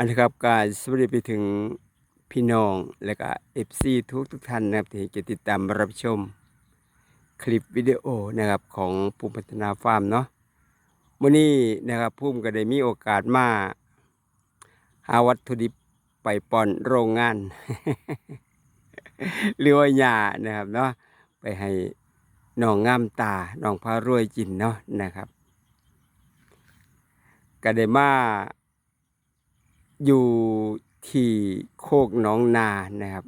อันนะครับการสวัสดีไปถึงพี่น้องและก็เอฟซีทุกทุกท่านนะครับที่จะติดตามรับชมคลิปวิดีโอนะครับของภูมิพัฒนาฟาร์มเนาะวันนี้นะครับภูมิก็ได้มีโอกาสมาหาวัตถุดิบไปปอนโรงงานหรือว่าหญ้านะครับเนาะไปให้น้องงามตาน้องพารวยกินเนาะนะครับก็ได้มา อยู่ที่โคกน้องนานะครับ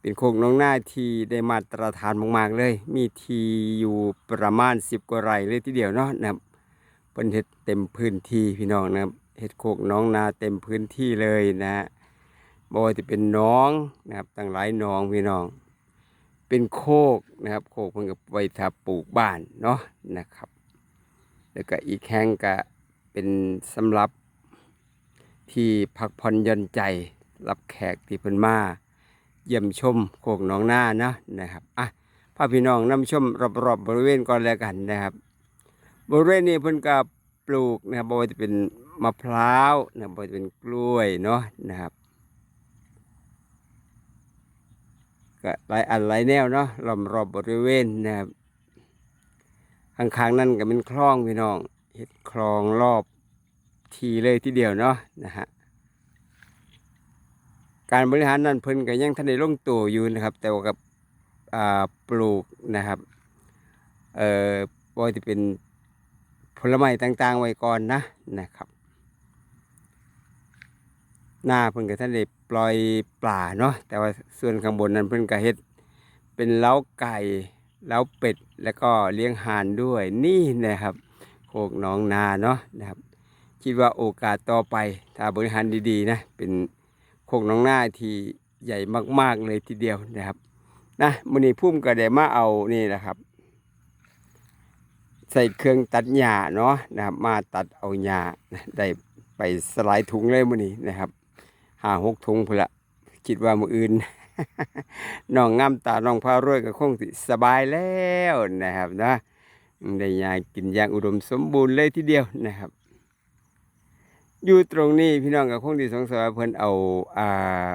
เป็นโคกน้องนาที่ได้มาตรฐานมากๆเลย มีทีอยู่ประมาณสิบกว่าไร่เลยทีเดียวเนาะนะครับเป็นเฮ็ดเต็มพื้นที่พี่น้องนะครับเฮ็ดโคกน้องนาเต็มพื้นที่เลยนะฮะบ่ว่าจะเป็นน้องนะครับตั้งหลายหนองพี่น้อง เป็นโคกนะครับโคกเพิ่นก็ไว้ถ้าปลูกบ้านเนาะนะครับ แล้วก็อีกแห่งก็เป็นสำหรับ ที่พักผ่อนย่อนใจ รับแขกที่เพิ่นมาเยี่ยมชมโคกหนองหน้านะนะครับอะพาพี่น้องนำชมรอบๆบบริเวณก่อนแล้วกันนะครับ บริเวณนี้เพิ่นก็ปลูกนะครับบ่ว่าจะเป็นมะพร้าวนะครับบ่ว่าจะเป็นกล้วยเนาะนะครับก็หลายอันหลายแนวเนาะล้อมรอบบริเวณนะครับข้างๆนั่นก็เป็นคลองพี่น้องเฮ็ดคลองรอบ ทีเลยทีเดียวเนาะนะฮะการบริหารนั่นเพิ่นก็ยังทันได้ลงตัวอยู่นะครับ แต่ว่ากับปลูกนะครับเอ่อว่าจะเป็นผลไม้ต่างๆไว้ก่อนนะนะครับ หน้าเพิ่นก็ท่านได้ปล่อยปลาเนาะแต่ว่าส่วนข้างบนนั้นเพิ่นก็เฮ็ดเป็นเล้าไก่เล้าเป็ดแล้วก็เลี้ยงห่านด้วยนี่นะครับโคกหนองนาเนาะนะครับ คิดว่าโอกาสต่อไป ถ้าบริหารดีๆนะ เป็นโคกหนองหน้าที่ใหญ่มากๆเลยทีเดียวนะครับ นะมื้อนี้พุ่มก็ได้มาเอานี่นะครับ ใส่เครื่องตัดหญ้าเนาะนะครับ มาตัดเอาหญ้าได้ไปสลายถุงเลยมื้อนี้นะครับห้าหกถุงพุ่ละคิดว่ามืออื่นน้องงามตาน้องพารวยก็คงสิสบายแล้วนะครับนะได้ยากินอย่างอุดมสมบูรณ์เลยทีเดียวนะครับ อยู่ตรงนี้พี่น้องก็คงที่สงสัยเพิ่นเอาอ่า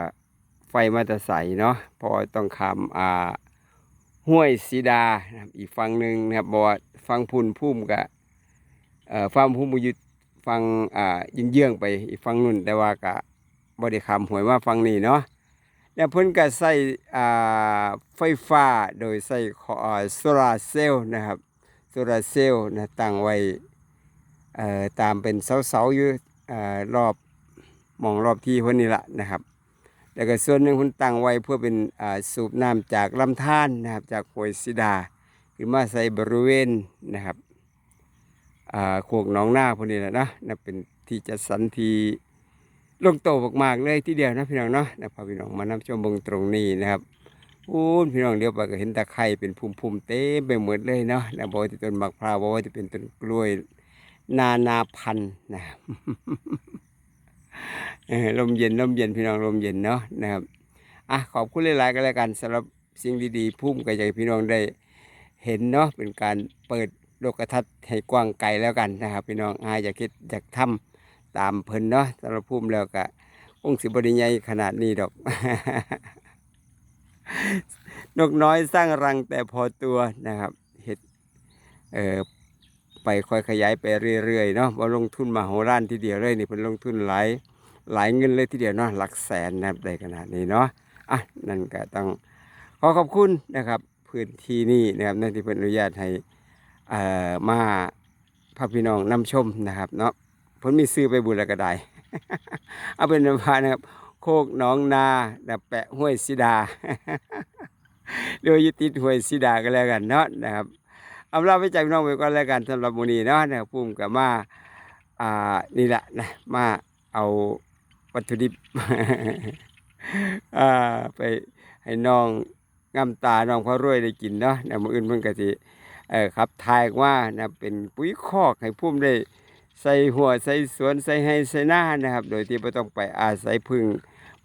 ไฟมาตะใสเนาะพอต้องคำอ่าห้วยสีดานะครับอีกฝั่งหนึ่งนะครับบอกว่าฟังพุ่นพุ่มกับเอ่อฟังพุ่มอยู่ฟังอ่ายิงเยื่องไปอีกฝั่งนู้นแต่ว่าก็บริคำหวยว่าฟังนี่เนาะแล้วเพิ่นก็ใส่อ่าไฟฟ้าโดยใส่ขอโซลาเซลล์นะครับโซลาเซลล์นะตั้งไว้เอ่อตามเป็นเสาๆอยู่ รอบมองรอบที่เพิ่นนี่ละนะครับ แล้วก็ส่วนหนึ่งเพิ่นตั้งไว้เพื่อเป็นสูบน้ำจากลำธารนะครับ จากห้วยสิดาขึ้นมาใส่บริเวณนะครับอ่าโคกหนองหน้าพวกนี้แหละนะนะเป็นที่จัดสรรทีลงโตมากๆเลยทีเดียวนะพี่น้องเนาะนะพาพี่น้องมานำชมบงตรงนี้นะครับอู้พี่น้องเดียวไปก็เห็นตะไคร่เป็นพุ่มๆเต็มไปหมดเลยเนาะนะบอกว่าจะต้นมะพร้าวบอกว่าจะเป็นต้นกล้วย นานาพันธุ์นะครับลมเย็นลมเย็นพี่น้องลมเย็นเนาะนะครับอะขอบคุณหลายๆก็แล้วกันสำหรับสิ่งดีๆพุ่มก็อยากให้พี่น้องได้เห็นเนาะเป็นการเปิดโลกทัศน์ให้กว้างไกลแล้วกันนะครับ พี่น้องอาอยากคิดอยากทำตามเพิ่นเนาะสำหรับภูมิแล้วก็คงสิบริใหญ่ขนาดนี้ดอก นกน้อยสร้างรังแต่พอตัวนะครับเห็ดเอ่อ ไปค่อยขยายไปเรื่อยๆเนาะว่าลงทุนมาโหรานทีเดียวเลยนี่เพิ่นลงทุนหลายหลายเงินเลยทีเดียวเนาะหลักแสนนะครับได้ขนาดนี้เนาะอะนั่นก็ต้องขอขอบคุณนะครับพื้นที่นี้นะครับนั่นที่เพิ่นอนุญาตให้อ่อมาพาพี่น้องนำชมนะครับเนาะผลมีซื้อไปบุญแล้วก็ได้เอาเป็นว่านะครับโคกหนองนาแต่แปะห้วยสิดาเดี๋ยยึดติดห้วยสิดาก็แล้วกันเนาะนะครับ อาเราไปจากพี่น้องไปก่อนแล้วกันสำหรับมื้อนี้เนาะนะครับพุ่มกับมาอ่านี่แหละนะมาเอาวัตถุดิบอ่าไปให้น้องงามตาน้องพระรวยได้กินเนาะนะมืออื่นเพิ่นก็สิเอ่อครับทายว่านะเป็นปุ๋ยคอกให้พุ่มได้ใส่หัวใส่สวนใส่ให้ใส่หน้านะครับ โดยที่ไม่ต้องไปอาศัยพึ่ง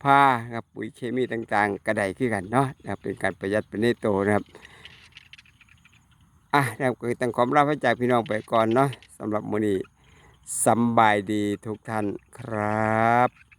ผ้าครับปุ๋ยเคมีต่างๆ กระไดขึ้นกันเนาะนะครับเป็นการประหยัดเป็นในโตนะครับ อะนะครับก็ต้องขอรับให้จากพี่น้องไปก่อนเนาะสำหรับมื้อนี้สบายดีทุกท่านครับ